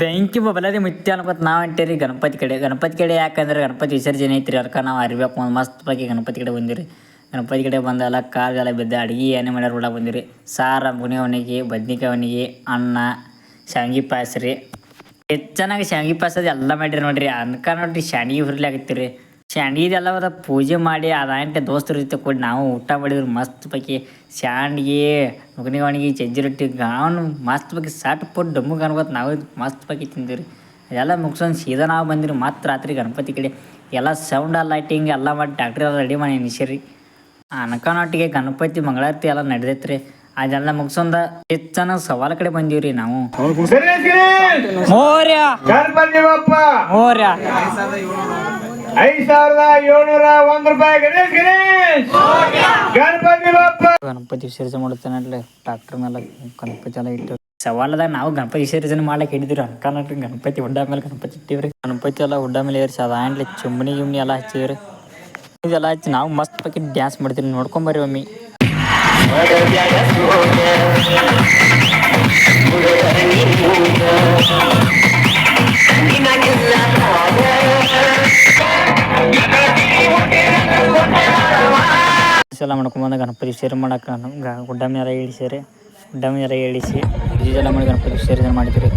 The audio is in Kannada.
ಬೆಂಕಿ ಬಲದಿ ಮುತ್ತಿ ಅನ್ಕೊತ ನಾವು ಅಂಟೇರಿ ಗಣಪತಿ ಕಡೆ. ಗಣಪತಿ ಕಡೆ ಯಾಕಂದ್ರೆ ಗಣಪತಿ ವಿಸರ್ಜನೆ ಐತ್ರಿ ಅದಕ್ಕೆ ನಾವು ಅರಿಬೇಕು ಒಂದು ಮಸ್ತ್ ಬಗ್ಗೆ ಗಣಪತಿ ಕಡೆ ಬಂದಿರಿ. ಗಣಪತಿ ಕಡೆ ಬಂದಲ್ಲ ಕಾಲು ಎಲ್ಲ ಬಿದ್ದ ಅಡುಗೆ ಏನೇ ಮಾಡ್ಯಾರ ಒಳಗೆ ಬಂದಿರಿ. ಸಾರ ಮುನಿ ಅವನಿಗೆ, ಬದ್ನಿಕಾಯಿ ಅವನಿಗೆ, ಅನ್ನ ಶಾಂಗಿ ಪಾಯಸ ರೀ. ಶಾಂಗಿ ಶಾವಿಗೆ ಪಾಯಸ ಅದು ಎಲ್ಲ ಮಾಡಿರಿ ನೋಡಿರಿ. ಅನ್ಕ ನೋಡ್ರಿ ಶಾವಿಗೆ ಹುರ್ಲಿ ಆಗತ್ತೀರಿ. ಶಾಂಡ್ಗಿದೆಲ್ಲ ಪೂಜೆ ಮಾಡಿ ಅದಂಟೆ ದೋಸ್ತರ ಜೊತೆ ಕೂಡಿ ನಾವು ಊಟ ಮಾಡಿದ್ರು. ಮಸ್ತ್ ಪೈಕಿ ಶಾಂಡ್ಗಿ ನುಗ್ನಿ ಒಣಗಿ ಚಜ್ಜಿ ರೊಟ್ಟಿ ಗಾವನು ಮಸ್ತ್ ಬಗ್ಗೆ ಸಟ್ ಪುಟ್ ಡಮ್ಮು ಅನ್ಕೋತ ನಾವು ಮಸ್ತ್ ಪೈಕಿ ತಿಂದಿರಿ ಎಲ್ಲ ಮುಗ್ಸೊಂದು ಸೀದಾ ನಾವು ಬಂದಿರಿ ಮತ್ತೆ ರಾತ್ರಿ ಗಣಪತಿ ಕಡೆ ಎಲ್ಲ ಸೌಂಡ್ ಲೈಟಿಂಗ್ ಎಲ್ಲ ಮಾಡಿ ಡಾಕ್ಟ್ರ್ ಎಲ್ಲ ರೆಡಿ ಮಾಡಿ ನಿಶಿರಿ ಅನ್ಕನೊಟ್ಟಿಗೆ ಗಣಪತಿ ಮಂಗಳಾರತಿ ಎಲ್ಲ ನಡೆದೈತ್ರಿ. ಅದೆಲ್ಲ ಮುಗ್ಸೊಂದ ಹೆಚ್ಚನ ಸವಾಲ ಕಡೆ ಬಂದೀವ್ರಿ ನಾವು. ಮೋರ್ಯ! ಮೋರ್ಯ! ಐದ್ ಸಾವಿರದ ಏಳ್ನೂರ ಒಂದ್ ರೂಪಾಯಿ. ಗಣೇಶ್ ಗಣೇಶ್! ಗಣಪತಿ ಬಪ್ಪ! ಗಣಪತಿ ವಿಸರ್ಜನೆ ಮಾಡುತ್ತಾನಲ್ಲ ಟ್ರಾಕ್ಟರ್ ಮೇಲೆ ಗಣಪತಿ ಎಲ್ಲ ಇಟ್ಟು. ಸವಾಲದಾಗ ನಾವು ಗಣಪತಿ ವಿಸರ್ಜನೆ ಮಾಡ್ಲಿಕ್ಕೆ ಹಿಡಿದಿರಿ ಅನ್ಕನಟ್ರಿ ಗಣಪತಿ ಹುಡ್ಡ ಮೇಲೆ ಗಣಪತಿ ಇಟ್ಟಿವ್ರಿ. ಗಣಪತಿ ಎಲ್ಲ ಹುಡ್ಡ ಮೇಲೆ ಏರ್ಸಿ, ಅದ ಆಂಡ್ಲಿ ಚುಮ್ಮನಿ ಗಿಮ್ನಿ ಎಲ್ಲ ಹಚ್ಚಿವ್ರಿ. ಇದೆಲ್ಲ ಹಚ್ಚಿ ನಾವು ಮಸ್ತ್ ಪಕ್ಕಿ ಡ್ಯಾನ್ಸ್ ಮಾಡ್ತೀವಿ ನೋಡ್ಕೊಂಬರ್ರಿ ಒಮ್ಮೆ. ಎಲ್ಲ ಮಾಡ್ಕೊಂಬಂದು ಗಣಪತಿ ಸೇರಿ ಮಾಡಕ್ಕೆ ಗುಡ್ಡ ಮೇಲೆ ಇಳಿಸಿರಿ ಗುಡ್ಡ ಮೇಲೆ ಇಳಿಸಿ ಇದೆಲ್ಲ ಮಾಡಿ ಗಣಪತಿ ವಿಸರ್ಜನೆ ಮಾಡಿದ್ರಿ.